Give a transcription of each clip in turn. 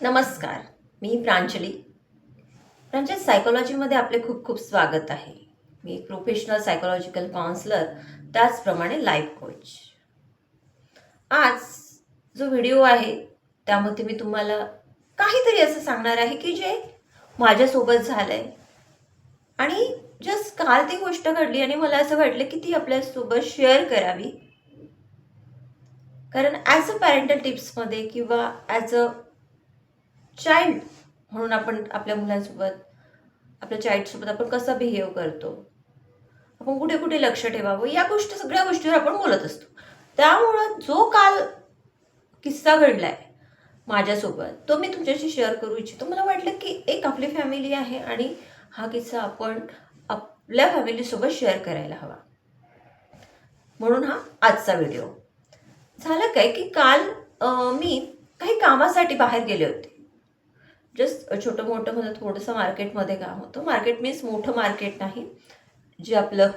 नमस्कार मी प्रांजली. प्रांजल सायकोलॉजीमध्ये आपले खूप खूप स्वागत आहे. मी एक प्रोफेशनल सायकोलॉजिकल काउन्सलर त्याचप्रमाणे लाईफ कोच आज जो व्हिडिओ आहे त्यामध्ये मी तुम्हाला काहीतरी असं सांगणार आहे की जे माझ्यासोबत झालं आहे आणि जस्ट काल ती गोष्ट घडली आणि मला असं वाटलं की ती आपल्यासोबत शेअर करावी. कारण ॲज अ पॅरेंटल टिप्समध्ये किंवा ॲज अ चाइल्ड म्हणून आपण आपल्या मुलांसोबत आपल्या चाइल्डसोबत आपण कसं बिहेव करतो? आपण कुठे कुठे लक्ष ठेवावं? या गोष्टी सगळ्या गोष्टीवर आपण बोलत असतो. त्यामुळं जो काल किस्सा घडलाय माझ्यासोबत तो मी तुमच्याशी शेअर करू इच्छितो. मला वाटलं की एक आपली फॅमिली आहे आणि हा किस्सा आपण आपल्या फॅमिलीसोबत शेअर करायला हवा. म्हणून हा आजचा व्हिडिओ झालं काय की काल मी काही कामासाठी बाहेर गेले होते. जस्ट छोटं मोठं म्हणजे थोडंसं मार्केटमध्ये काम होतं. मार्केट मीन्स मोठं मार्केट नाही. जे आपलं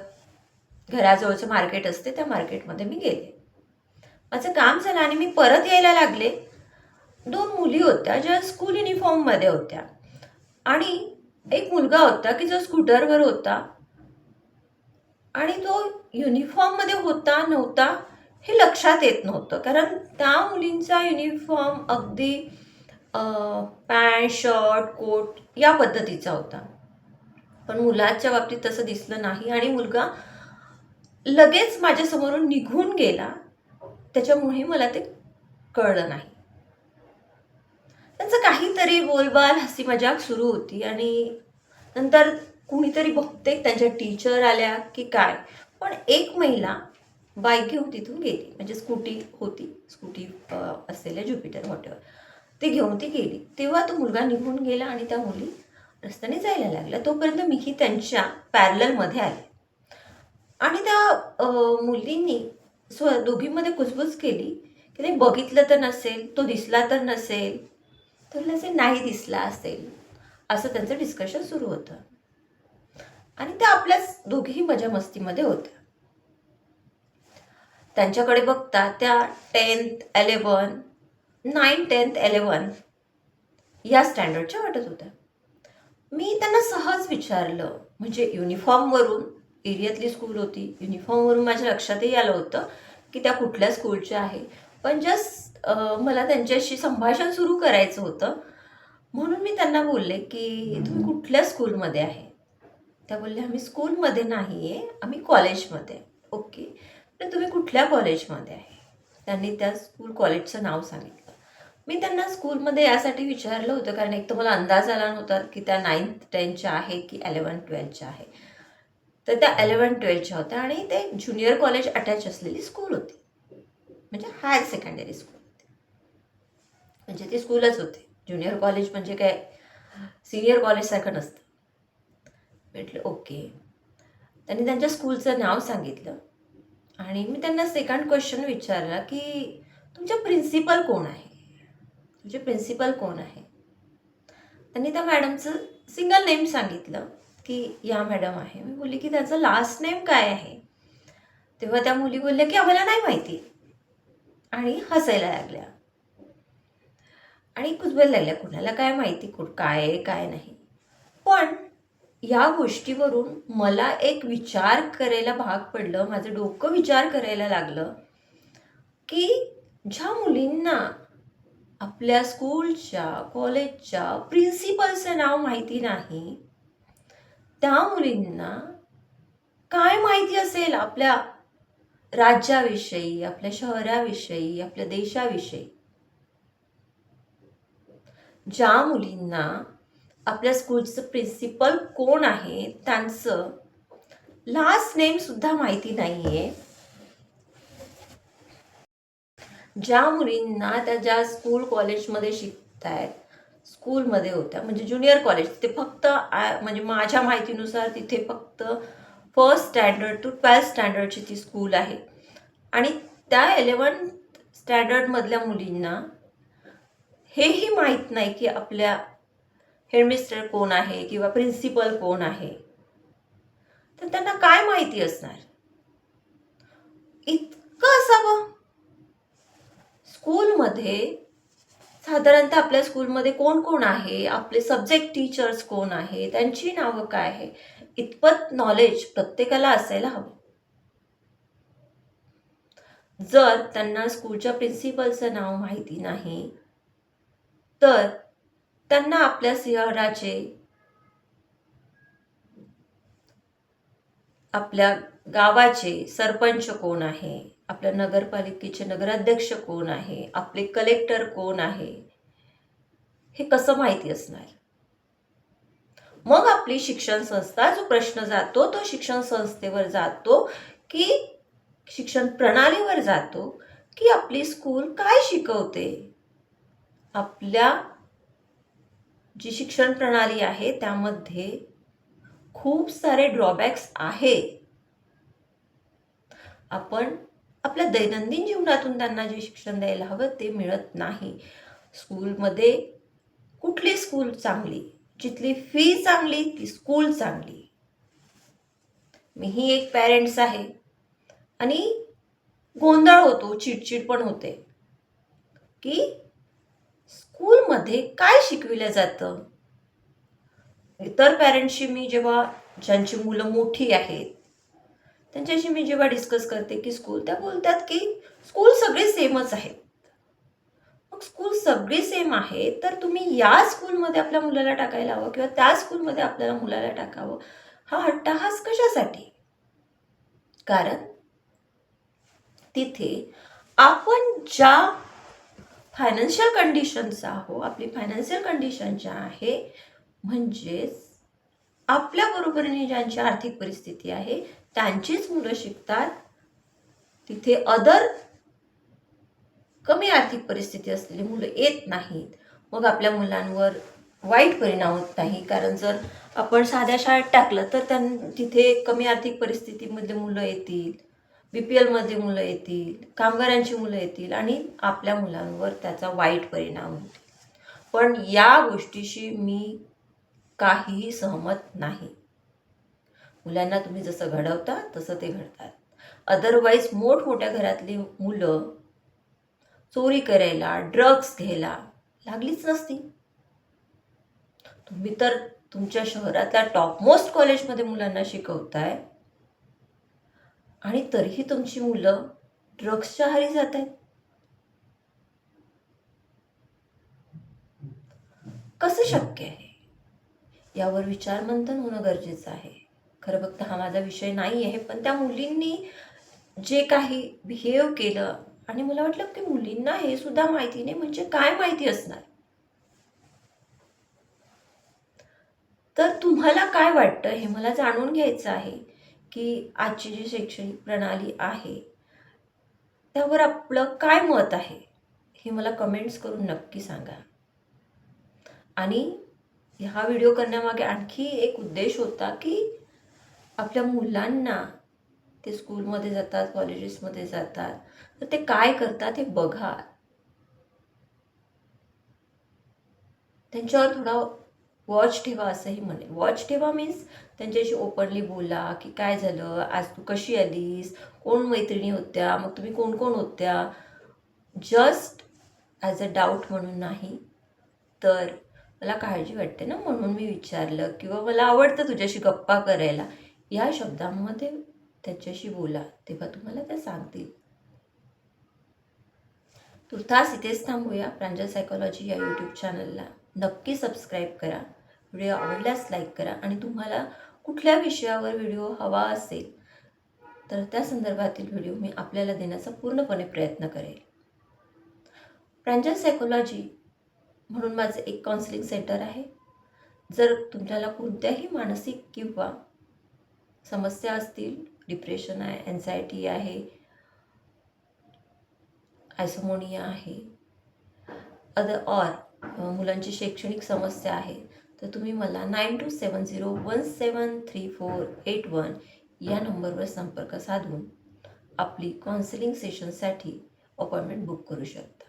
घराजवळचं मार्केट असते त्या मार्केटमध्ये मी गेले. माझं काम झालं आणि मी परत यायला लागले. दोन मुली होत्या ज्या स्कूल युनिफॉर्ममध्ये होत्या. आणि एक मुलगा होता की जो स्कूटरवर होता. आणि तो युनिफॉर्ममध्ये होता नव्हता हे लक्षात येत नव्हतं. कारण त्या मुलींचा युनिफॉर्म अगदी पॅन्ट शर्ट कोट या पद्धतीचा होता. पण मुलाच्या बाबतीत तसं दिसलं नाही आणि मुलगा लगेच माझ्यासमोरून निघून गेला. त्याच्यामुळे मला ते कळलं नाही. त्यांचं काहीतरी बोलबाल हसी मजाक सुरू होती आणि नंतर कुणीतरी बहुतेक त्यांच्या टीचर आल्या की काय. पण एक महिला बाईक घेऊन तिथून गेली. म्हणजे स्कूटी होती. स्कूटी असलेल्या ज्युपिटर वॉटेवर ती घेऊन ती गेली. तेव्हा तो मुलगा निघून गेला आणि त्या मुली रस्त्याने जायला लागल्या तोपर्यंत मीही त्यांच्या पॅरलमध्ये आले. आणि त्या मुलींनी स्व दोघींमध्ये कुजबुज केली की ते बघितलं तर नसेल तो दिसला तर नसेल तर असे नाही दिसला असेल. असं त्यांचं डिस्कशन सुरू होतं. आणि त्या आपल्याच दोघीही मजा मस्तीमध्ये होत्या. त्यांच्याकडे बघता त्या tenth eleven nine tenth eleven या स्टँडर्डच्या वाटत होत्या. मी त्यांना सहज विचारलं म्हणजे युनिफॉर्मवरून एरियातली स्कूल होती युनिफॉर्मवरून माझ्या लक्षातही आलं होतं की त्या कुठल्या स्कूलच्या आहे. पण जस्ट मला त्यांच्याशी संभाषण सुरू करायचं होतं. म्हणून मी त्यांना बोलले की तुम्ही कुठल्या स्कूलमध्ये आहे? त्या बोलल्या आम्ही स्कूलमध्ये नाही आहे आम्ही कॉलेजमध्ये. ओके पण तुम्ही कुठल्या कॉलेजमध्ये आहे? त्यांनी त्या स्कूल कॉलेजचं नाव सांगितलं. मी त्यांना स्कूलमध्ये यासाठी विचारलं होतं कारण एक तर मला अंदाज आला नव्हता की त्या नाईन्थ टेनच्या आहे की अलेवन ट्वेल्थच्या आहे. तर त्या अलेवन ट्वेल्थच्या होत्या आणि ते ज्युनियर कॉलेज अटॅच असलेली स्कूल होती. म्हणजे हायर सेकंडरी स्कूल होती. म्हणजे ती स्कूलच होते. ज्युनियर कॉलेज म्हणजे काय? सिनियर कॉलेजसारखं नसतं. म्हटलं ओके. त्यांनी त्यांच्या स्कूलचं नाव सांगितलं. आणि मी त्यांना सेकंड क्वेश्चन विचारला की तुमच्या प्रिन्सिपल कोण आहे? म्हणजे प्रिन्सिपल कोण आहे? त्यांनी त्या मॅडमचं सिंगल नेम सांगितलं की या मॅडम आहे. मी बोलली की त्याचं लास्ट नेम काय आहे? तेव्हा त्या मुली बोलल्या की आम्हाला नाही माहिती. आणि हसायला लागल्या. आणि कुजबायला लागल्या कुणाला काय माहिती? कुठ काय आहे काय नाही. पण या गोष्टीवरून मला एक विचार करायला भाग पडलं माझं डोकं विचार करायला लागलं की ज्या मुलींना आपल्या स्कूलच्या कॉलेजच्या प्रिन्सिपलचं नाव माहिती नाही. त्या मुलींना काय माहिती असेल आपल्या राज्याविषयी आपल्या शहराविषयी आपल्या देशाविषयी? ज्या मुलींना आपल्या स्कूलचं प्रिन्सिपल कोण आहे त्यांचं लास्ट नेम सुद्धा माहिती नाही आहे ज्या मुलींना त्या ज्या स्कूल कॉलेजमध्ये शिकत आहेत स्कूलमध्ये होत्या म्हणजे ज्युनियर कॉलेज ते फक्त म्हणजे माझ्या माहितीनुसार तिथे फक्त फर्स्ट स्टँडर्ड टू ट्वेल्थ स्टँडर्डची ती स्कूल आहे. आणि त्या इलेवन स्टँडर्डमधल्या मुलींना हेही माहीत नाही की आपल्या हेडमिस्टर कोण आहे किंवा प्रिन्सिपल कोण आहे. तर त्यांना काय माहिती असणार? इतकं स्कूलमध्ये साधारणतः आपल्या स्कूलमध्ये कोण कोण आहे? आपले सब्जेक्ट टीचर्स कोण आहे? त्यांची नावं काय आहे? इतपत नॉलेज प्रत्येकाला असायला हवं. जर त्यांना स्कूलच्या प्रिन्सिपलचं नाव माहिती नाही तर त्यांना आपल्या शहराचे आपल्या गावाचे सरपंच कोण आहे? आपल्या नगरपालिकेचे नगराध्यक्ष कोण आहे? आपले कलेक्टर कोण आहे? हे कसं माहिती असणार? मग आपली शिक्षण संस्था जो प्रश्न जातो तो शिक्षण संस्थेवर जातो की शिक्षण प्रणालीवर जातो की आपली स्कूल काय शिकवते? आपल्या जी शिक्षण प्रणाली आहे त्यामध्ये खूप सारे ड्रॉबॅक्स आहे. आपण आपल्या दैनंदिन जीवनातून त्यांना जे शिक्षण द्यायला हवं ते मिळत नाही. स्कूलमध्ये कुठली स्कूल चांगली? जिथली फी चांगली ती स्कूल चांगली. मीही एक पॅरेंट्स आहे. आणि गोंधळ होतो चिडचिड पण होते. की स्कूलमध्ये काय शिकविलं जातं? इतर पॅरेंट्सशी मी जेव्हा ज्यांची मुलं मोठी आहेत त्यांच्याशी मी जेव्हा डिस्कस करते की स्कूल त्या बोलतात की स्कूल सगळे सेमच आहेत. मग स्कूल सगळे सेम आहे तर तुम्ही या स्कूलमध्ये आपल्या मुलाला टाकायला हवं किंवा त्या स्कूलमध्ये आपल्याला मुलाला टाकावं? हा हट्टाहास कशासाठी? कारण तिथे आपण ज्या फायनान्शियल कंडिशनचा आहो आपली फायनान्शियल कंडिशन ज्या आहे म्हणजेच आपल्या बरोबरीने ज्यांची आर्थिक परिस्थिती आहे त्यांचीच मुलं शिकतात. तिथे अदर कमी आर्थिक परिस्थिती असलेली मुलं येत नाहीत. मग आपल्या मुलांवर वाईट परिणाम होत नाही. कारण जर आपण साध्या शाळेत टाकलं तर त्यां तिथे कमी आर्थिक परिस्थितीमधले मुलं येतील. बी पी एलमधली मुलं येतील. कामगारांची मुलं येतील. आणि आपल्या मुलांवर त्याचा वाईट परिणाम होईल. पण या गोष्टीशी मी काहीही सहमत नाही. मुलांना तुम्ही जसं घडवता तसं ते घडतात. अदरवाईज मोठमोठ्या घरातली मुलं चोरी करायला ड्रग्स घ्यायला लागलीच नसती. तुम्ही तर तुमच्या शहरातल्या टॉपमोस्ट कॉलेजमध्ये मुलांना शिकवताय. आणि तरीही तुमची मुलं ड्रग्सच्या हारी जात आहेत कसं शक्य आहे? यावर विचारमंथन होणं गरजेचं आहे. खरं बघता हा माझा विषय नाही आहे पण त्या मुलींनी जे काही बिहेव केलं आणि मला वाटलं की मुलींना हे सुद्धा माहिती नाही म्हणजे काय माहिती असणार? तर तुम्हाला काय वाटतं? हे मला जाणून घ्यायचं आहे की आजची जी शैक्षणिक प्रणाली आहे त्यावर आपलं काय मत आहे? हे मला कमेंट्स करून नक्की सांगा. आणि हा व्हिडिओ करण्यामागे आणखी एक उद्देश होता की आपल्या मुलांना ते स्कूलमध्ये जातात कॉलेजेसमध्ये जातात. तर ते काय करतात हे बघा. त्यांच्यावर थोडा वॉच ठेवा असंही म्हणे. वॉच ठेवा मीन्स त्यांच्याशी ओपनली बोला की काय झालं? आज तू कशी आलीस? कोण मैत्रिणी होत्या? मग तुम्ही कोण कोण होत्या? जस्ट ॲज अ डाऊट म्हणून नाही तर मला काळजी वाटते ना म्हणून मी विचारलं किंवा मला आवडतं तुझ्याशी गप्पा करायला. या शब्दामध्ये त्याच्याशी बोला तेव्हा तुम्हाला त्या सांगतील. तुर्तास इथेच थांबूया. प्रांजल सायकोलॉजी या यूट्यूब चॅनलला नक्की सबस्क्राईब करा. व्हिडिओ आवडल्यास लाईक करा आणि तुम्हाला कुठल्या विषयावर व्हिडिओ हवा असेल तर त्या संदर्भातील व्हिडिओ मी आपल्याला देण्याचा पूर्णपणे प्रयत्न करेल. प्रांजल सायकोलॉजी म्हणून माझं एक काउन्सिलिंग सेंटर आहे. जर तुमच्याला कोणत्याही मानसिक किंवा समस्या असतील डिप्रेशन आहे एन्झायटी आहे आयसोमोनिया आहे अदर ऑर मुलांची शैक्षणिक समस्या आहे तर तुम्ही मला nine two seven zero one seven three four eight one या नंबरवर संपर्क साधून आपली काउन्सिलिंग सेशनसाठी अपॉइंटमेंट बुक करू शकता.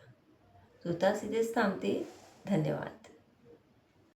तुर्तास इथेच थांबते. धन्यवाद.